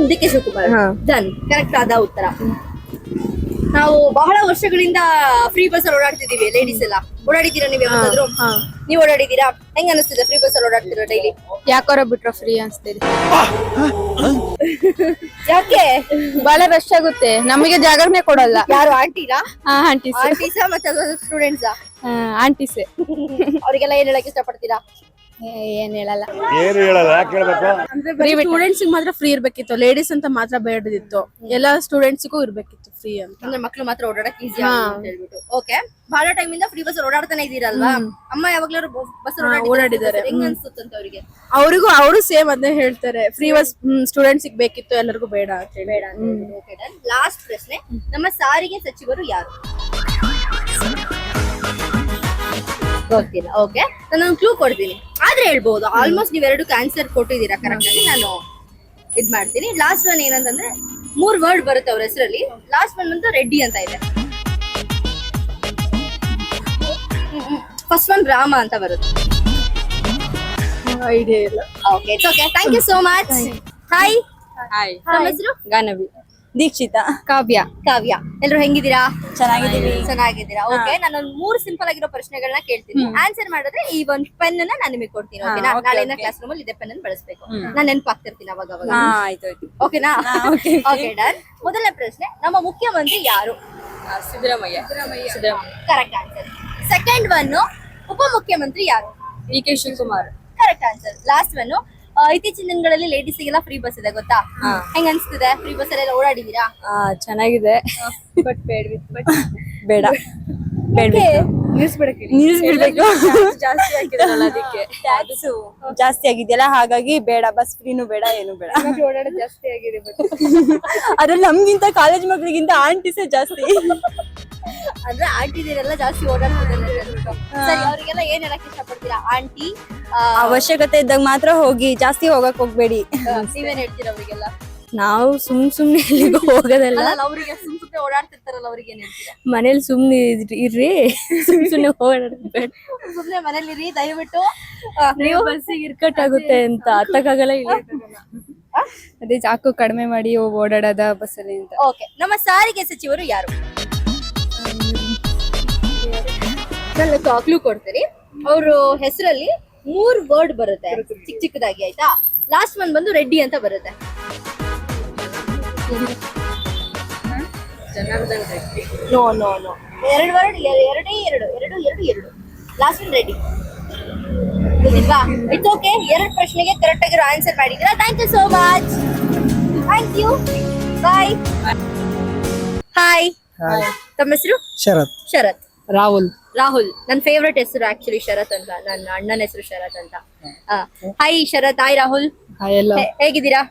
D K Shivakumar. Done correct ಆದ ಉತ್ತರ. ನಾವು ಬಹಳ ವರ್ಷಗಳಿಂದ ಫ್ರೀ ಬಸ್ ಅಲ್ಲಿ ಓಡಾಡ್ತಿದೀವಿ ಲೇಡೀಸ್ ಎಲ್ಲ. ಓಡಾಡಿದೀರಾ ನೀವು ಯಾವಾಗಾದ್ರೂ ನೀವು ಓಡಾಡಿದ್ದೀರಾ? ಹೆಂಗ್ ಅನಿಸ್ತಿದೆ ಫ್ರೀ ಬಸ್ ಅಲ್ಲಿ ಓಡಾಡ್ತಿರೋ ಡೈಲಿ ಯಾಕೋರ ಬಿಟ್ರ ಫ್ರೀ ಅನ್ಸ್ತೀರಿ ಯಾಕೆ? ಬಹಳ ರಶ್ ಆಗುತ್ತೆ. ನಮಗೆ ಜಾಗರಣೆ ಕೊಡಲ್ಲ. ಯಾರು ಆಂಟಿ ಆಂಟೀಸ್ ಆಂಟೀಸಾ ಮತ್ತೆ ಸ್ಟೂಡೆಂಟ್ಸಾ ಆಂಟೀಸೆ ಅವರಿಗೆಲ್ಲ ಏನ್ ಹೇಳಕ್ ಇಷ್ಟಪಡ್ತೀರಾ? ಏನ್ ಹೇಳಲ್ಲ. ಏನು ಹೇಳಲ್ಲ ಯಾಕೆ ಹೇಳ್ಬೇಕು? ಸ್ಟೂಡೆಂಟ್ಸ್ ಮಾತ್ರ ಫ್ರೀ ಇರ್ಬೇಕಿತ್ತು. ಲೇಡೀಸ್ ಅಂತ ಮಾತ್ರ ಬೇಡದಿತ್ತು. ಎಲ್ಲ ಸ್ಟೂಡೆಂಟ್ಸ್ಗೂ ಇರ್ಬೇಕಿತ್ತು ಫ್ರೀ ಅಂತ. ಅಂದ್ರೆ ಮಕ್ಳು ಮಾತ್ರ ಓಡಾಡಕ್ ಈಸಿ ಅಂತ ಹೇಳ್ಬಿಟ್ಟು. ಓಕೆ ಬಹಳ ಟೈಮ್ ಇಂದ ಫ್ರೀ ಬಸ್ ಓಡಾಡ್ತಾನೆ ಇದೀರಲ್ವಾ ಅಮ್ಮ ಯಾವಾಗ್ಲಾರು ಬಸ್ ಓಡಾಡಿದ್ದಾರೆ. ಹೆಂಗ್ ಅನ್ಸುತ್ತಂತ ಅವರಿಗೆ? ಅವರಿಗೂ ಅವರು ಸೇಮ್ ಅದೇ ಹೇಳ್ತಾರೆ. ಫ್ರೀ ಬಸ್ ಸ್ಟೂಡೆಂಟ್ಸ್ ಬೇಕಿತ್ತು ಎಲ್ಲರಿಗೂ ಬೇಡ ಅಂತ ಹೇಳಿ ಬೇಡ ಲಾಸ್ಟ್ ಪ್ರಶ್ನೆ. ನಮ್ಮ ಸಾರಿಗೆ ಸಚಿವರು ಯಾರು? ಗೊತ್ತಿಲ್ಲ. ಓಕೆ ನಾನು ಕ್ಲೂ ಕೊಡ್ತೀನಿ. ಆದ್ರೆ ಹೇಳ್ಬಹುದು ಆಲ್ಮೋಸ್ಟ್ ನೀವ್ ಎರಡು ಕ್ಯಾನ್ಸರ್ ಕೊಟ್ಟಿದ್ದೀರಾ ಕರೆಕ್ಟ್ ಆಗಿ? ನಾನು ಇದ್ ಮಾಡ್ತೀನಿ. ಲಾಸ್ಟ್ ಒನ್ ಏನಂತಂದ್ರೆ ಮೂರ್ ವರ್ಡ್ ಬರುತ್ತೆ ಅವ್ರ ಹೆಸರಲ್ಲಿ. ಲಾಸ್ಟ್ ಒನ್ ಬಂದು ರೆಡ್ಡಿ ಅಂತ ಇದೆ. ಫಸ್ಟ್ ಒನ್ ರಾಮ ಅಂತ ಬರುತ್ತೆ. ಐಡಿಯಾ ಇಲ್ಲ. Okay it's okay thank you so much hi hi ನಮ್ಮ ಹೆಸರು? ಗಾನವಿ. ದೀಕ್ಷಿತಾ. ಕಾವ್ಯ. ಕಾವ್ಯ. ಎಲ್ರು ಹೆಂಗಿದ್ದೀರಾ? ಚೆನ್ನಾಗಿದ್ದೀವಿ. ಚೆನ್ನಾಗಿದ್ದೀರಾ? ಓಕೆ ನಾನು ಒಂದ್ ಮೂರು ಸಿಂಪಲ್ ಆಗಿರೋ ಪ್ರಶ್ನೆಗಳನ್ನ ಕೇಳ್ತೀನಿ. ಆನ್ಸರ್ ಮಾಡಿದ್ರೆ ಈ ಒಂದ್ ಪೆನ್ ಅನ್ನ ನಾನು ನಿಮಗೆ ಕೊಡ್ತೀನಿ ಓಕೆ ನಾಳೆ ಕ್ಲಾಸ್ ರೂಮ್ ಅಲ್ಲಿ ಇದೇ ಪೆನ್ ಅನ್ನು ಬಳಸಬೇಕು. ನಾನು ನೆನಪಾಗ್ತಿರ್ತೀನಿ ಅವಾಗ ಅವಾಗ. ಆಯ್ತು ಓಕೆನಾ ಓಕೆ ಡನ್ ಮೊದಲನೇ ಪ್ರಶ್ನೆ ನಮ್ಮ ಮುಖ್ಯಮಂತ್ರಿ ಯಾರು? Siddaramaiah. Siddaramaiah. Correct answer second one ಉಪಮುಖ್ಯಮಂತ್ರಿ ಯಾರು? D K Shivakumar. Correct answer last one ಇತ್ತೀಚಿನ ದಿನಗಳಲ್ಲಿ ಲೇಡೀಸ್ಗೆಲ್ಲ ಫ್ರೀ ಬಸ್ ಇದೆ ಗೊತ್ತಾ? ಹೆಂಗ್ ಅನ್ಸ್ತಿದೆ? ಫ್ರೀ ಬಸ್ ಅಲ್ಲಿ ಓಡಾಡಿದೀರಾ? ಚೆನ್ನಾಗಿದೆ. ಬಟ್ ಬೇಡ. ಬೇಡ ಬೇಡ ಜಾಸ್ತಿ ಅದಕ್ಕೆ. (laughs) ಜಾಸ್ತಿ ಆಗಿದೆಯಲ್ಲ ಹಾಗಾಗಿ ಬೇಡ ಬಸ್ ಫ್ರೀನು ಬೇಡ ಏನು ಬೇಡ. ಓಡಾಡೋದು ಜಾಸ್ತಿ ಆಗಿದೆ (laughs) ಅದ್ರಲ್ಲಿ ನಮ್ಗಿಂತ ಕಾಲೇಜ್ ಮಕ್ಳಿಗಿಂತ ಆಂಟಿಸೇ ಜಾಸ್ತಿ. ಅಂದ್ರೆ ಆಂಟಿದಿರೆಲ್ಲ ಜಾಸ್ತಿ ಓಡಾಡ್ತಿದ್ದಾರೆ ಸರಿ ಅವರಿಗೆಲ್ಲ ಏನ್ ಹೇಳಕ್ ಇಷ್ಟಪಡ್ತೀರಾ? ಆಂಟಿ ಅವಶ್ಯಕತೆ ಇದ್ದಾಗ ಮಾತ್ರ ಹೋಗಿ ಜಾಸ್ತಿ ಹೋಗಕ್ ಹೋಗ್ಬೇಡಿ. ನೀವೇನ್ ಹೇಳ್ತೀರಾ ಅವರಿಗೆಲ್ಲ? ನಾವು ಸುಮ್ ಸುಮ್ನೆ ಎಲ್ಲಿಗೂ ಹೋಗೋದಲ್ಲ. ಅವರಿಗೆ ಸುಮ್ ಸುಮ್ನೆ ಓಡಾಡ್ತಿರ್ತಾರಲ್ಲ ಅವ್ರಿಗೆ ಏನ್ ಹೇಳ್ತೀರಾ? ಮನೇಲಿ ಸುಮ್ನೆ ಇರ್ರಿ. ಸುಮ್ ಸುಮ್ನೆ ಓಡಾಡ್ಬೇಡ ಸುಮ್ನೆ ಮನೇಲಿರಿ ದಯವಿಟ್ಟು ನೀವು ಬಸ್ಸಿಗೆ ಇರ್ಕಟ್ಟಾಗುತ್ತೆ ಅಂತ ಹತ್ತಕ್ಕಾಗಲ್ಲ ಇಲ್ಲ. ಅದೇ ಚಾಕು ಕಡಿಮೆ ಮಾಡಿ ಓಡಾಡದ ಬಸ್ಸಲ್ಲಿ ಅಂತ. ಓಕೆ ನಮ್ಮ ಸಾರಿಗೆ ಸಚಿವರು ಯಾರು? ನಾನು ಕ್ಲೂ ಕೊಡ್ತೀನಿ. ಅವ್ರ ಹೆಸರಲ್ಲಿ ಮೂರ್ ವರ್ಡ್ ಬರುತ್ತೆ. ಚಿಕ್ಕ ಚಿಕ್ಕದಾಗಿ ಆಯ್ತಾ? ಲಾಸ್ಟ್ ಒನ್ ಬಂದು ರೆಡ್ಡಿ ಅಂತ ಬರುತ್ತೆ. ನೋ ನೋ ನೋ ಎರಡು ವರ್ಡ್ ಎರಡೇ ಎರಡು ಎರಡು ಎರಡು ಎರಡು. Last one Reddy. ಗೊತ್ತಿಲ್ವಾ? ಇಟ್ಸ್ ಓಕೆ ಎರಡು ಪ್ರಶ್ನೆಗೆ ಕರೆಕ್ಟ್ ಆಗಿರೋ ಆನ್ಸರ್ ಮಾಡಿದ್ದೀರಾ? Thank you so much thank you bye hi ತಮ್ಮ ಹೆಸರು? ಶರತ್. ಶರತ್. ರಾಹುಲ್. ರಾಹುಲ್ ನನ್ನ ಫೇವ್ರೆಟ್ ಹೆಸರು ಆಕ್ಚುಲಿ ಶರತ್ ಅಂತ ನನ್ನ ಅಣ್ಣನ ಹೆಸರು ಶರತ್ ಅಂತ. Hi Sharath hi Rahul. ಹೇಗಿದ್ದೀರಾ?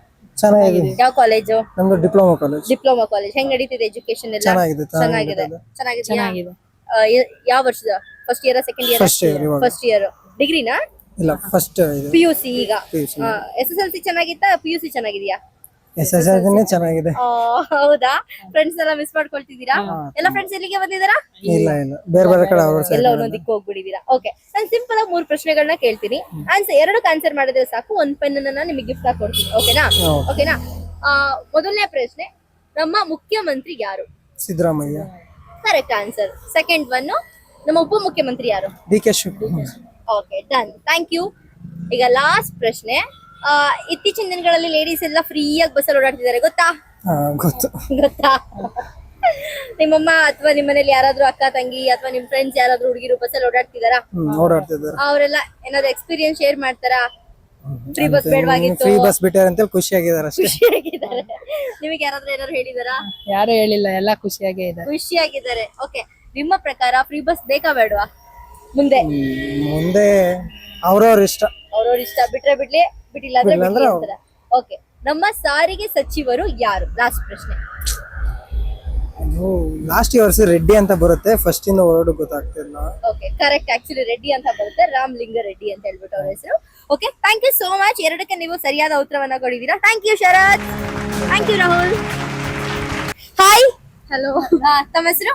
ಚೆನ್ನಾಗಿದೆ. ಯಾವ ಕಾಲೇಜು ನಮ್ದು ಡಿಪ್ಲೊಮಾ ಕಾಲೇಜ್ ಡಿಪ್ಲೊಮಾ ಕಾಲೇಜ್ ಹೆಂಗ್ ನಡೀತಿದೆ ಎಜುಕೇಶನ್ ಎಲ್ಲ? ಚೆನ್ನಾಗಿದೆ, ಚೆನ್ನಾಗಿದೆ. ಚೆನ್ನಾಗಿದೆ. ಯಾವ ವರ್ಷದ? First year second year first year ಡಿಗ್ರಿನಾ ಇಲ್ಲ ಫಸ್ಟ್ ಇದು. ಪಿ ಯು ಸಿ ಈಗ. PUC. S S L C ಚೆನ್ನಾಗಿತ್ತಾ? P U C ಚೆನ್ನಾಗಿದ್ಯಾ? ಎಸ್ ಎಸ್ ಚೆನ್ನಾಗಿದೆ. ಹೌದಾ? ಫ್ರೆಂಡ್ಸ್ ಎಲ್ಲ ಮಿಸ್ ಮಾಡ್ಕೊಳ್ತಿದ್ದೀರಾ? ಎಲ್ಲ ಫ್ರೆಂಡ್ಸ್ ಎಲ್ಲಿಗೆ ಬಂದಿದ್ದೀರಾ? ಇಲ್ಲ ಇಲ್ಲ. ಬೇರೆ ಬೇರೆ ಕಡೆ ಎಲ್ಲ ಒಂದೊಂದು ಹೋಗ್ಬಿಡಿದೀರಾ ಓಕೆ ನಾನು ಸಿಂಪಲ್ ಆಗಿ ಮೂರು ಪ್ರಶ್ನೆಗಳನ್ನ ಕೇಳ್ತೀನಿ. ಆನ್ಸರ್ ಎರಡಕ್ಕೆ ಆನ್ಸರ್ ಮಾಡಿದ್ರೆ ಸಾಕು. ಒಂದ್ ಪೆನ್ ಅನ್ನ ನಿಮಗೆ ಗಿಫ್ಟ್ ಆಗಿ ಕೊಡ್ತೀನಿ ಓಕೆನಾ ಓಕೆನಾ ಮೊದಲನೇ ಪ್ರಶ್ನೆ ನಮ್ಮ ಮುಖ್ಯಮಂತ್ರಿ ಯಾರು? Siddaramaiah. Correct answer second one ನಮ್ಮ ಉಪ ಮುಖ್ಯಮಂತ್ರಿ ಯಾರು? D K Shivakumar. Okay done thank you ಈಗ ಲಾಸ್ಟ್ ಪ್ರಶ್ನೆ. ಇತ್ತೀಚಿನ ದಿನಗಳಲ್ಲಿ ಲೇಡೀಸ್ ಎಲ್ಲ ಫ್ರೀಯಾಗಿ ಬಸ್ಸಲ್ಲಿ ಓಡಾಡ್ತಿದ್ದಾರೆ ಗೊತ್ತಾ? ಹಾ ಗೊತ್ತು. ಗೊತ್ತಾ? ನಿಮ್ಮಮ್ಮ ಅಥವಾ ನಿಮ್ಮ ಮನೇಲಿ ಯಾರಾದ್ರೂ ಅಕ್ಕ ತಂಗಿ ಅಥವಾ ನಿಮ್ ಫ್ರೆಂಡ್ಸ್ ಯಾರಾದ್ರೂ ಹುಡುಗಿರು ಬಸ್ಸಲ್ಲಿ ಓಡಾಡ್ತಿದಾರಾ ಓಡಾಡ್ತಿದ್ದಾರೆ? ಅವರೆಲ್ಲ ಏನಾದ್ರು ಎಕ್ಸ್ಪೀರಿಯನ್ಸ್ ಶೇರ್ ಮಾಡ್ತಾರಾ? ಫ್ರೀ ಬಸ್ ಬೇಡವಾಗಿತ್ತು. ಫ್ರೀ ಬಸ್ ಬಿಟ್ಟಾರ ಅಂತ ಖುಷಿಯಾಗಿದ್ದಾರೆ ಅಷ್ಟೇ. ಖುಷಿಯಾಗಿದ್ದಾರೆ. ನಿಮಗೆ ಯಾರಾದ್ರೂ ಏನಾದ್ರು ಹೇಳಿದಾರಾ? ಯಾರು ಹೇಳಿಲ್ಲ ಎಲ್ಲ ಖುಷಿಯಾಗೇ ಇದೆ. ಖುಷಿಯಾಗಿದ್ದಾರೆ. ಓಕೆ ನಿಮ್ಮ ಪ್ರಕಾರ ಫ್ರೀ ಬಸ್ ಬೇಕಾ ಬೇಡವಾ? ಮುಂದೆ? ಮುಂದೆ ಅವ್ರವ್ರ ಇಷ್ಟ. ಅವ್ರವ್ರ ಇಷ್ಟ. ಬಿಟ್ರೆ ಬಿಡ್ಲಿ? ಬಿಟ್ಟಿಲ್ಲ ಅಂದ್ರೆ ಓಕೆ ನಮ್ಮ ಸಾರಿಗೆ ಸಚಿವರು ಯಾರು? ಲಾಸ್ಟ್ ಪ್ರಶ್ನೆ. ಲಾಸ್ಟ್ ಇಯರ್ಸ್ ರೆಡ್ಡಿ ಅಂತ ಬರುತ್ತೆ. ಫಸ್ಟ್ ಇಂದ ಹೊರಡು ಗೊತ್ತಾಗ್ತಿಲ್ಲ ಓಕೆ ಕರೆಕ್ಟ್ ಆಕ್ಚುಲಿ ರೆಡ್ಡಿ ಅಂತ ಬರುತ್ತೆ. ರಾಮ್ ಲಿಂಗ ರೆಡ್ಡಿ ಅಂತ ಹೇಳ್ಬಿಟ್ಟು ಅವ್ರ ಹೆಸರು. Okay thank you so much ಎರಡಕ್ಕೆ ನೀವು ಸರಿಯಾದ ಉತ್ತರವನ್ನ ಕೊಡಿದೀರಾ thank you Sharath. Thank you Rahul. Hi hello ತಮ್ಮ ಹೆಸರು?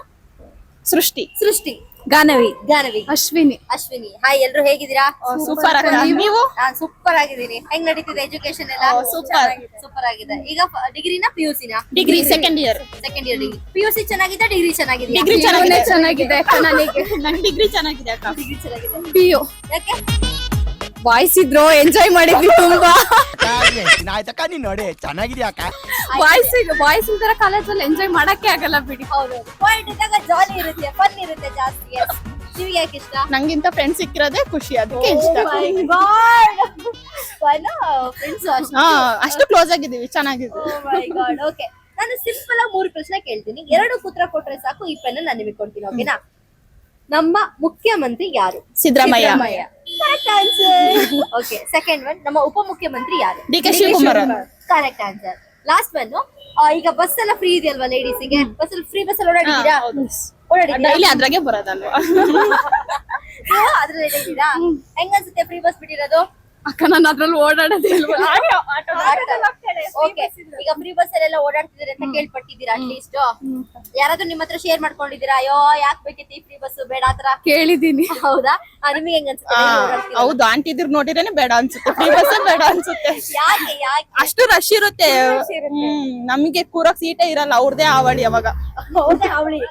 ಸೃಷ್ಟಿ. ಸೃಷ್ಟಿ. ಗಾನವಿ. ಗಾನವಿ. ಅಶ್ವಿನಿ. ಅಶ್ವಿನಿ. ಹಾಯ್ ಎಲ್ರು ಹೇಗಿದ್ದೀರಾ? ಸೂಪರ್ ನೀವು? ನಾನ್ ಸೂಪರ್ ಆಗಿದ್ದೀನಿ. ಹೆಂಗ್ ನಡೀತಿದೆ ಎಜುಕೇಶನ್ ಎಲ್ಲ? ಸೂಪರ್. ಸೂಪರ್ ಆಗಿದೆ. ಈಗ ಡಿಗ್ರಿನ ಪಿ ಯು ಸಿನ degree second year second year degree P U C ಚೆನ್ನಾಗಿದೆ ಡಿಗ್ರಿ ಚೆನ್ನಾಗಿದೆ ಡಿಗ್ರಿ ಚೆನ್ನಾಗಿದೆ. ಚೆನ್ನಾಗಿದೆ. (laughs) ನನ್ ಡಿಗ್ರಿ ಚೆನ್ನಾಗಿದೆ ಅಕ್ಕ. ಡಿಗ್ರಿ ಚೆನ್ನಾಗಿದೆ. ಪಿ ಯು ಯಾಕೆ? ಬಾಯ್ಸ್ ಇದ್ರು ಎಂಜಾಯ್ ಮಾಡಿದ್ವಿ ತುಂಬಾ. ಆಯ್ತಕ್ಕ ನೀನ್ ನೋಡಿ ಚೆನ್ನಾಗಿದ್ಯಾ ಅಕ್ಕ? ಬಾಯ್ಸ್ ಬಾಯ್ಸ್ ತರ ಕಾಲೇಜಲ್ಲಿ ಎಂಜಾಯ್ ಮಾಡಕ್ಕೆ ಆಗಲ್ಲ ಬಿಡಿ. ಹೌದು. ಪಾಯಿಂಟ್ ಇದ್ದಾಗ ಜಾಲಿ ಇರುತ್ತೆ ಫನ್ ಇರುತ್ತೆ ಜಾಸ್ತಿ. ನಿಮ್ಗೆ ಯಾಕೆ ಇಷ್ಟ? ನಂಗಿಂತ ಫ್ರೆಂಡ್ಸ್ ಸಿಕ್ಕಿರೋದೇ ಖುಷಿ ಅದಕ್ಕೆ ಇಷ್ಟ. ಫ್ರೆಂಡ್ಸ್ ಹಾ ಅಷ್ಟು ಕ್ಲೋಸ್ ಆಗಿದ್ದೀವಿ ಚೆನ್ನಾಗಿದೆ ಓಕೆ ನಾನು ಸಿಂಪಲ್ ಆಗಿ ಮೂರು ಪ್ರಶ್ನೆ ಕೇಳ್ತೀನಿ. ಎರಡು ಉತ್ತರ ಕೊಟ್ರೆ ಸಾಕು ಈ ಪೆನ್ ನಾನು ನಿಮಗೆ ಕೊಡ್ತೀನಿ ಓಕೆನಾ ನಮ್ಮ ಮುಖ್ಯಮಂತ್ರಿ ಯಾರು? Siddaramaiah. Correct answer okay second one ನಮ್ಮ ಉಪಮುಖ್ಯಮಂತ್ರಿ ಯಾರು? D K Shivakumar. Correct answer last one ಈಗ ಬಸ್ ಎಲ್ಲ ಫ್ರೀ ಇದೆಯಲ್ವಾ ಲೇಡೀಸ್ಗೆ? ಬಸ್ ಅಲ್ಲಿ ಫ್ರೀ ಬಸ್ ಅಲ್ಲಿ ಓಡಾಡಿದ್ದೀರಾ? ಓಡಾಡಿದ್ದೀರಾ? ಡೈಲಿ ಅದ್ರಾಗೆ ಬರೋದಲ್ವಾ? (laughs) ಅದ್ರಲ್ಲಿ ಇದ್ದೀರಾ? ಹೆಂಗ್ ಅನ್ಸುತ್ತೆ ಫ್ರೀ ಬಸ್ ಬಿಟ್ಟಿರೋದು? ಅಕ್ಕ ನಾನು ಅದ್ರಲ್ಲಿ ಓಡಾಡೋದೇ ಇಲ್ವಾ? (laughs) ಓಕೆ ಈಗ ಫ್ರೀ ಬಸ್ ಅಲ್ಲೆಲ್ಲ ಓಡಾಡ್ತಿದ್ದೀರಾ ಅಂತ ಕೇಳ್ಪಟ್ಟಿದ್ದೀರಾ ಅಟ್ಲೀಸ್ಟ್ ಯಾರಾದ್ರೂ ನಿಮ್ಮ ಹತ್ರ ಶೇರ್ ಮಾಡ್ಕೊಂಡಿದ್ದೀರಾ? ಅಯ್ಯೋ ಯಾಕೆ ಬೇಕಿತ್ತು ಫ್ರೀ ಬಸ್ ಬೇಡ ಆತರ ಕೇಳಿದೀನಿ ಹೌದಾ? ಆ, ನಿಮಗೆ ಹೆಂಗ್ ಅನ್ಸುತ್ತೆ? ಆ, ನೀವು ಓಡಾಡ್ತೀರಾ? ಹೌದು ಆಂಟಿ ಇದ್ರ ನೋಡಿರೇನೆ ಬೇಡ ಅನ್ಸುತ್ತೆ. ಫ್ರೀ ಬಸ್ ಬೇಡ ಅನ್ಸುತ್ತೆ. ಯಾಕೆ ಯಾಕೆ? ಅಷ್ಟು ರಶ್ ಇರುತ್ತೆ. ಹ್ಮ್ ನಮಗೆ ಕೂರಕ್ ಸೀಟೇ ಇರಲ್ಲ ಅವ್ರದೇ ಆವಳಿ ಅವಾಗ. ಹೌದಾ ಅವಳಿ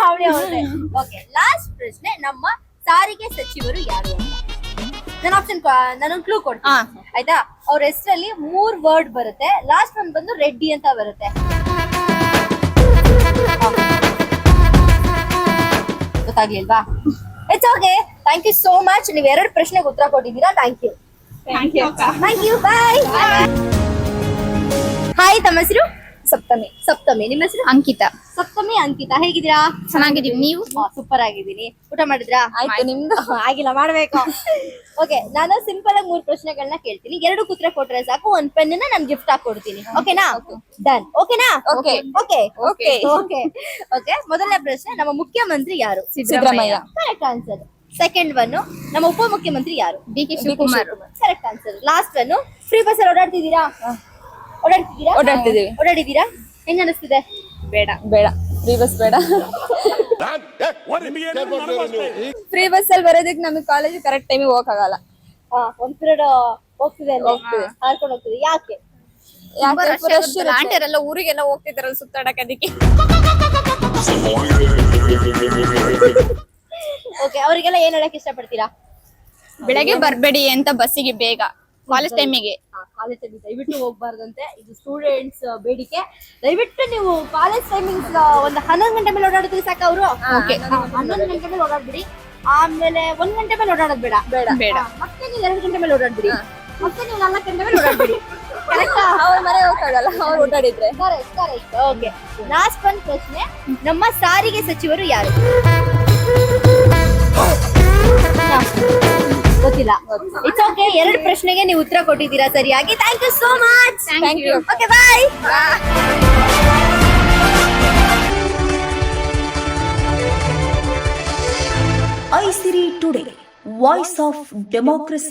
ಅವಳಿ ಅವಳಿ ಓಕೆ ಲಾಸ್ಟ್ ಪ್ರಶ್ನೆ ನಮ್ಮ ಸಾರಿಗೆ ಸಚಿವರು ಯಾರು ಅಂತ? ನಾನು ಆಪ್ಷನ್ ನಾನು ಕ್ಲೂ ಕೊಡ್ತೀನಿ. ಆಯ್ತಾ? ಅವ್ರ ಹೆಸರಲ್ಲಿ ಮೂರ್ ವರ್ಡ್ ಬರುತ್ತೆ. ಲಾಸ್ಟ್ ಒಂದ್ ಬಂದು ರೆಡ್ಡಿ ಅಂತ ಬರುತ್ತೆ. ಗೊತ್ತಾಗ್ಲಿಲ್ವಾ? It's okay thank you so much ನೀವು ಎರಡು ಪ್ರಶ್ನೆಗೆ ಉತ್ತರ ಕೊಟ್ಟಿದ್ದೀರಾ? Thank you thank you bye hi ತಮ್ಮ ಹೆಸರು? ಸಪ್ತಮಿ. ಸಪ್ತಮಿ. ನಿಮ್ಮ ಹೆಸರು? ಅಂಕಿತ. ಸಪ್ತಮಿ ಅಂಕಿತ. ಹೇಗಿದ್ದೀರಾ? ಚೆನ್ನಾಗಿದ್ದೀವಿ. ನೀವು? ಸೂಪರ್ ಆಗಿದ್ದೀನಿ ಊಟ ಮಾಡಿದ್ರಾ? ಆಯ್ತು ನಿಮ್ದು? ಆಗಿಲ್ಲ ಮಾಡ್ಬೇಕು. ಓಕೆ ನಾನು ಸಿಂಪಲ್ ಆಗಿ ಮೂರು ಪ್ರಶ್ನೆಗಳನ್ನ ಕೇಳ್ತೀನಿ. ಎರಡು ಕುತ್ರೆ ಕೊಟ್ರೆ ಸಾಕು ಒಂದ್ ಪೆನ್ ನಾನು ಗಿಫ್ಟ್ ಹಾಕೊಡ್ತೀನಿ ಕೊಡ್ತೀನಿ. ಓಕೆನಾ? ಡನ್ ಓಕೆನಾ? Okay. Okay. Okay. Okay. Okay. ಮೊದಲನೇ ಪ್ರಶ್ನೆ ನಮ್ಮ ಮುಖ್ಯಮಂತ್ರಿ ಯಾರು? Siddaramaiah. Correct answer second one ನಮ್ಮ ಉಪ ಮುಖ್ಯಮಂತ್ರಿ ಯಾರು? D K Shivakumar. Correct answer last one free bus ಅಲ್ಲಿ ಓಡಾಡ್ತಿದ್ದೀರಾ? ಓಡಾಡ್ತಿದ್ದೀರಾ? ಓಡಾಡ್ತಿದ್ದೀವಿ. ಓಡಾಡಿದ್ದೀರಾ? ಹೆಂಗ ಅನಿಸ್ತಿದೆ? ಬೇಡ ಬೇಡ. ಫ್ರೀ ಬಸ್ ಬೇಡ. ಫ್ರೀ ಬಸ್ ಅಲ್ಲಿ ಬರೋದಕ್ಕೆ ನಮಗೆ ಕಾಲೇಜ್ ಕರೆಕ್ಟ್ ಟೈಮಿಗೆ ಹೋಗಕ್ಕಾಗಲ್ಲ ಒಂದ್ ಪಿರಿಯಡ್ ಹೋಗ್ತಿದೆ ಅಲ್ವಾ? ಹಾರ್ಕೊಂಡು ಹೋಗ್ತಿದೆ. ಯಾಕೆ? ಯಾಕೆ? ರಶ್ ಆಂಟಿಯರೆಲ್ಲ ಊರಿಗೆಲ್ಲ ಹೋಗ್ತಿದಾರಲ್ಲ ಸುತ್ತಾಡಕ್ ಅದಕ್ಕೆ. (laughs) ಓಕೆ ಅವರಿಗೆಲ್ಲ ಏನ್ ಹೇಳಕ್ ಇಷ್ಟಪಡ್ತೀರಾ? ಬೆಳಗ್ಗೆ ಬರ್ಬೇಡಿ ಅಂತ ಬಸ್ಸಿಗೆ ಬೇಗ. ಕಾಲೇಜ್ ಟೈಮಿಗೆ ಕಾಲೇಜ್ ಟೈಮ್ ದಯವಿಟ್ಟು ಹೋಗ್ಬಾರ್ದಂತೆ. ಇದು ಸ್ಟೂಡೆಂಟ್ಸ್ ಬೇಡಿಕೆ. ದಯವಿಟ್ಟು ನೀವು ಕಾಲೇಜ್ ಟೈಮಿಂಗ್ಸ್ ಒಂದು ಹನ್ನೊಂದು ಗಂಟೆ ಮೇಲೆ ಓಡಾಡಿದ್ರೆ ಸಾಕ ಅವರು? ಹನ್ನೊಂದು ಗಂಟೆ ಮೇಲೆ ಓಡಾಡ್ಬಿಡಿ. ಆಮೇಲೆ ಒಂದ್ ಗಂಟೆ ಮೇಲೆ ಓಡಾಡೋದ್ ಬೇಡ. ಬೇಡ. ಬೇಡ. ಮತ್ತೆ ನೀವು ಎರಡು ಗಂಟೆ ಮೇಲೆ ಓಡಾಡ್ಬಿಡಿ. ಮತ್ತೆ ನೀವು ನಾಲ್ಕು ಗಂಟೆ ಮೇಲೆ ಓಡಾಡ್ಬಿಡಿ. ಕರೆಕ್ಟ್ ಅವ್ರ ಮನೆ ಅವ್ರು ಓಡಾಡಿದ್ರೆ. ಕರೆಕ್ಟ್ ಕರೆಕ್ಟ್ ಓಕೆ ಲಾಸ್ಟ್ ಒಂದ್ ಪ್ರಶ್ನೆ. ನಮ್ಮ ಸಾರಿಗೆ ಸಚಿವರು ಯಾರು? ಗೊತ್ತಿಲ್ಲ. ಇಟ್ಸ್ ಓಕೆ ಎರಡು ಪ್ರಶ್ನೆಗೆ ನೀವು ಉತ್ತರ ಕೊಟ್ಟಿದ್ದೀರಾ ಸರಿಯಾಗಿ? Thank you so much thank you okay bye Aisiri today voice of democracy